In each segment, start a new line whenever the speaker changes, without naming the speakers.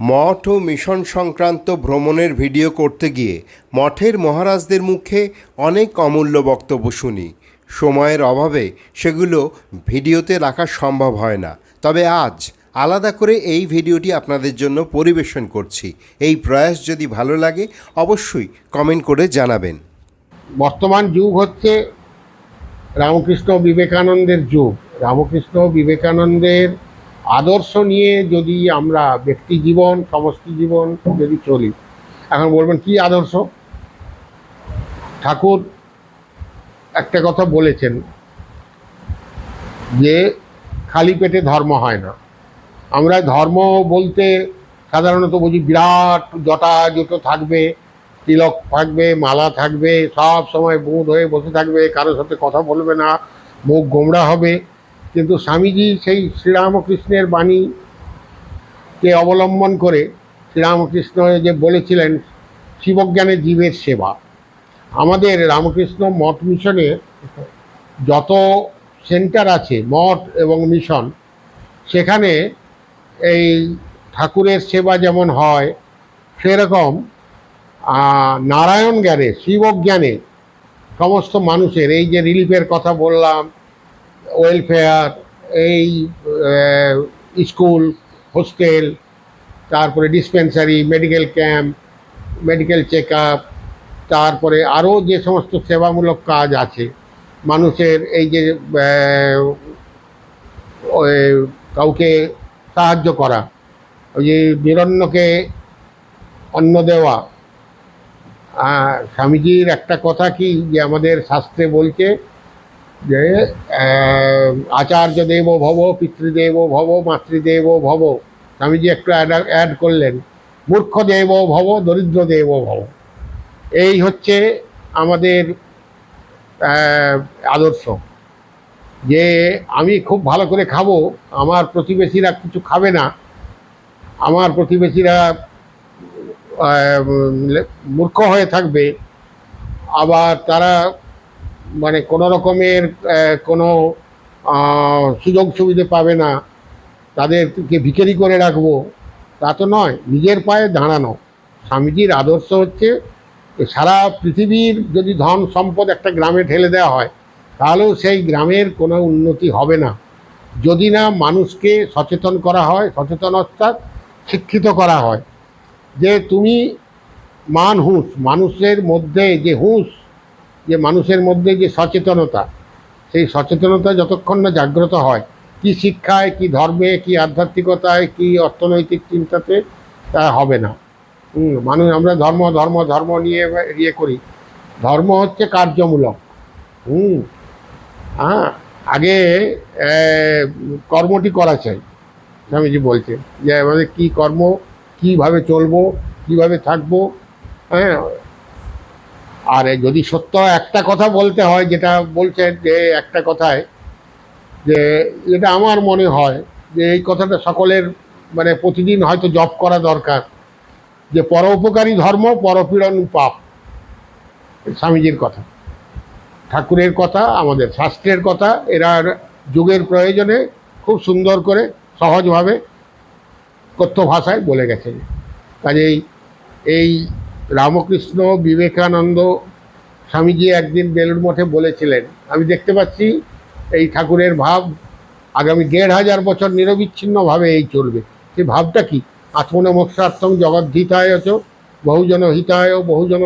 মঠ ও mission সংক্রান্ত ভ্রমণের video করতে গিয়ে মঠের মহারাজদের মুখে অনেক অমূল্য বক্তব্য শুনি। সময়ের অভাবে সেগুলো ভিডিওতে রাখা সম্ভব হয় না। তবে আজ আলাদা করে এই ভিডিওটি আপনাদের জন্য পরিবেশন করছি। এই প্রয়াস যদি ভালো লাগে, অবশ্যই কমেন্ট করে জানাবেন।
বর্তমান যুগ হচ্ছে রামকৃষ্ণ বিবেকানন্দের যুগ। রামকৃষ্ণ বিবেকানন্দের আদর্শ নিয়ে যদি আমরা ব্যক্তি জীবন, সমষ্টি জীবন যদি চলি, এখন বলবেন কি আদর্শ? ঠাকুর একটা কথা বলেছেন যে খালি পেটে ধর্ম হয় না। আমরা ধর্ম বলতে সাধারণত বুঝি বিরাট জটা জুটো থাকবে, তিলক থাকবে, মালা থাকবে, সব সময় বোধ হয়ে বসে থাকবে, কারোর সাথে কথা বলবে না, মুখ গোমড়া হবে। কিন্তু স্বামীজি সেই শ্রীরামকৃষ্ণের বাণীকে অবলম্বন করে শ্রীরামকৃষ্ণ যে বলেছিলেন, শিবজ্ঞানে জীবের সেবা। আমাদের রামকৃষ্ণ মঠ মিশনে যত সেন্টার আছে, মঠ এবং মিশন, সেখানে এই ঠাকুরের সেবা যেমন হয়, সেরকম নারায়ণ জ্ঞানে, শিবজ্ঞানে সমস্ত মানুষের, এই যে রিলিফের কথা বললাম ওয়েলফেয়ার এই স্কুল হোস্টেল তারপরে dispensary medical camp medical check তারপরে আরও যে সমস্ত সেবামূলক কাজ আছে, মানুষের এই যে কাউকে সাহায্য করা, ওই যে নিরন্নকে অন্ন দেওয়া স্বামীজির একটা কথা কি যে আমাদের শাস্ত্রে বলছে যে আচার্য দেব ভব পিতৃদেব ভব মাতৃদেব ভব, স্বামীজি একটু অ্যাড করলেন। মূর্খ দেব ভব, দরিদ্র দেব ভব। এই হচ্ছে আমাদের আদর্শ। যে, আমি খুব ভালো করে খাব, আমার প্রতিবেশীরা কিছু খাবে না, আমার প্রতিবেশীরা মূর্খ হয়ে থাকবে, আবার তারা মানে কোনো রকমের কোনো সুযোগ সুবিধে পাবে না। তাদেরকে ভিখারি করে রাখব। তা তো নয়, নিজের পায়ে দাঁড়ানো। স্বামীজির আদর্শ হচ্ছে সারা পৃথিবীর যদি ধন সম্পদ একটা গ্রামে ঢেলে দেওয়া হয়, তাহলেও সেই গ্রামের কোনো উন্নতি হবে না। যদি না মানুষকে সচেতন করা হয়, সচেতন অর্থাৎ শিক্ষিত করা হয়। যে তুমি মান হুঁশ, মানুষের মধ্যে যে হুঁশ যে মানুষের মধ্যে যে সচেতনতা, সেই সচেতনতা যতক্ষণ না জাগ্রত হয়, কি শিক্ষায়, কি ধর্মে, কি আধ্যাত্মিকতায়, কি অর্থনৈতিক চিন্তাতে, তা হবে না। মানুষ, আমরা ধর্ম ধর্ম ধর্ম নিয়ে ইয়ে করি। ধর্ম হচ্ছে কার্যমূলক। হুম হ্যাঁ আগে কর্মটি করা চাই। স্বামীজি বলছে যে আমাদের কী কর্ম, কীভাবে চলবো, কীভাবে থাকব হ্যাঁ আর যদি সত্য একটা কথা বলতে হয়, যেটা বলছেন যে একটা কথায়, যে এটা আমার মনে হয়, যে এই কথাটা সকলের মানে প্রতিদিন হয়তো জপ করা দরকার, যে পরোপকারী ধর্ম, পরপীড়ন পাপ। স্বামীজির কথা, ঠাকুরের কথা, আমাদের শাস্ত্রের কথা, এরা যুগের প্রয়োজনে খুব সুন্দর করে, সহজভাবে কথ্য ভাষায় বলে গেছেন কাজেই এই রামকৃষ্ণ বিবেকানন্দ স্বামীজি একদিন বেলুর মঠে বলেছিলেন, আমি দেখতে পাচ্ছি এই ঠাকুরের ভাব, আগামী দেড় হাজার বছর নিরবিচ্ছিন্নভাবে এই চলবে। সেই ভাবটা কি? আত্মনমস্যার্থম জগদ্ধিতায় চ বহুজন হিতায়, বহুজন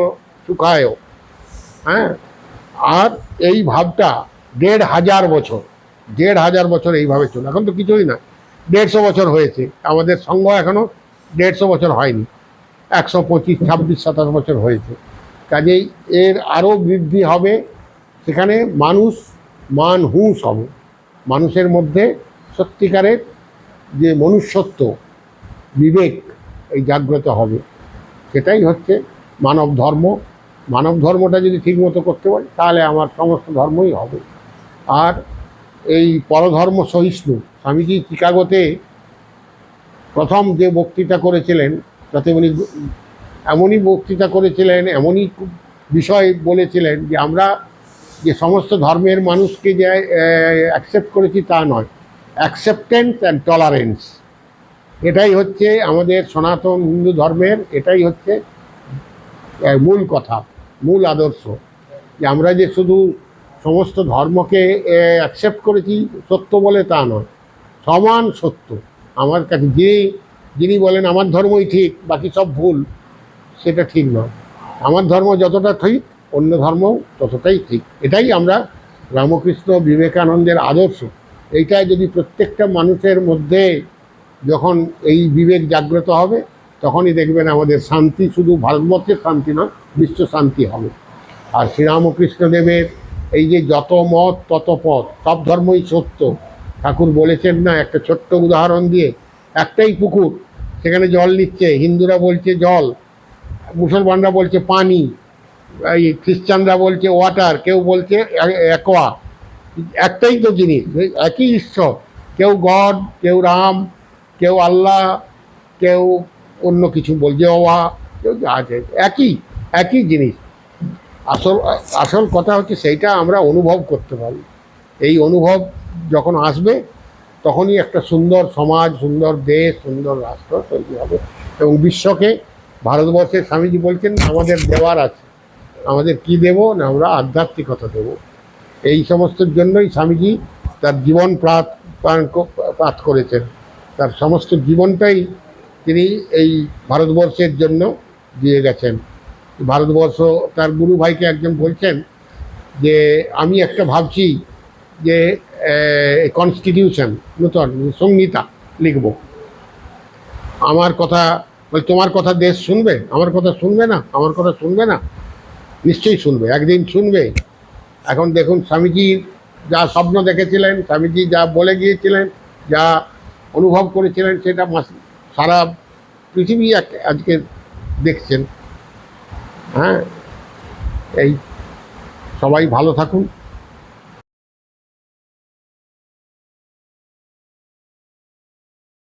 সুখায়। হ্যাঁ? আর এই ভাবটা দেড় হাজার বছর, দেড় হাজার বছর এইভাবে চলে এখন তো কিছুই না, দেড়শো বছর হয়েছে। আমাদের সংঘ এখনও দেড়শো বছর হয়নি। একশো পঁচিশ, ছাব্বিশ, সাতাশ বছর হয়েছে। কাজেই এর আরও বৃদ্ধি হবে। সেখানে মানুষ মান হুঁশ হবে। মানুষের মধ্যে সত্যিকারের যে মনুষ্যত্ব, বিবেক, এই জাগ্রত হবে। সেটাই হচ্ছে মানব ধর্ম। মানব ধর্মটা যদি ঠিকমতো করতে পারি, তাহলে আমার সমস্ত ধর্মই হবে। আর এই পরধর্ম সহিষ্ণু, স্বামীজি চিকাগোতে প্রথম যে বক্তৃতা করেছিলেন তাতে উনি এমনই বক্তৃতা করেছিলেন, এমনই বিষয় বলেছিলেন যে আমরা যে সমস্ত ধর্মের মানুষকে যে অ্যাকসেপ্ট করেছি তা নয়। অ্যাকসেপ্টেন্স অ্যান্ড টলারেন্স এটাই হচ্ছে আমাদের সনাতন হিন্দু ধর্মের, এটাই হচ্ছে মূল কথা, মূল আদর্শ। যে আমরা যে শুধু সমস্ত ধর্মকে অ্যাকসেপ্ট করেছি সত্য বলে তা নয়, সমান সত্য। আমার কাছে যিনি যিনি বলেন, আমার ধর্মই ঠিক, বাকি সব ভুল, সেটা ঠিক নয়। আমার ধর্ম যতটা ঠিক, অন্য ধর্মও ততটাই ঠিক। এটাই আমরা রামকৃষ্ণ বিবেকানন্দের আদর্শ। এইটা যদি প্রত্যেকটা মানুষের মধ্যে যখন এই বিবেক জাগ্রত হবে, তখনই দেখবেন আমাদের শান্তি শুধু ভারতবর্ষের শান্তি নয়, বিশ্ব শান্তি হবে। আর শ্রীরামকৃষ্ণদেবের এই যে যত মত, তত পথ, সব ধর্মই সত্য। ঠাকুর বলেছেন না, একটা ছোট্ট উদাহরণ দিয়ে, একটাই পুকুর সেখানে জল নিচ্ছে, হিন্দুরা বলছে জল, মুসলমানরা বলছে পানি, এই খ্রিস্টানরা বলছে ওয়াটার কেউ বলছে অ্যাকোয়া একটাই তো জিনিস, একই ঈশ্বর। কেউ গড, কেউ রাম, কেউ আল্লাহ, কেউ অন্য কিছু বলছে ওয়া কেউ আছে, একই একই জিনিস। আসল আসল কথা হচ্ছে সেইটা আমরা অনুভব করতে পারি। এই অনুভব যখন আসবে তখনই একটা সুন্দর সমাজ, সুন্দর দেশ, সুন্দর রাষ্ট্র তৈরি হবে। এবং বিশ্বকে ভারতবর্ষের স্বামীজি বলছেন, আমাদের দেওয়ার আছে। আমাদের কি দেব না আমরা আধ্যাত্মিকতা দেব? এই সমস্তর জন্যই স্বামীজি তার জীবন প্রাত ক- করেছেন। তার সমস্ত জীবনটাই তিনি এই ভারতবর্ষের জন্য দিয়ে গেছেন। ভারতবর্ষ, তার গুরু ভাইকে একজন বলছেন যে, আমি একটা ভাবছি যে কনস্টিটিউশন নূতন সংহিতা লিখব। আমার কথা তোমার কথা দেশ শুনবে? আমার কথা শুনবে না? আমার কথা শুনবে না? নিশ্চয়ই শুনবে, একদিন শুনবে। এখন দেখুন, স্বামীজি যা স্বপ্ন দেখেছিলেন, স্বামীজি যা বলে গিয়েছিলেন, যা অনুভব করেছিলেন, সেটা সারা পৃথিবী আজকে দেখছেন। হ্যাঁ? এই, সবাই ভালো থাকুন।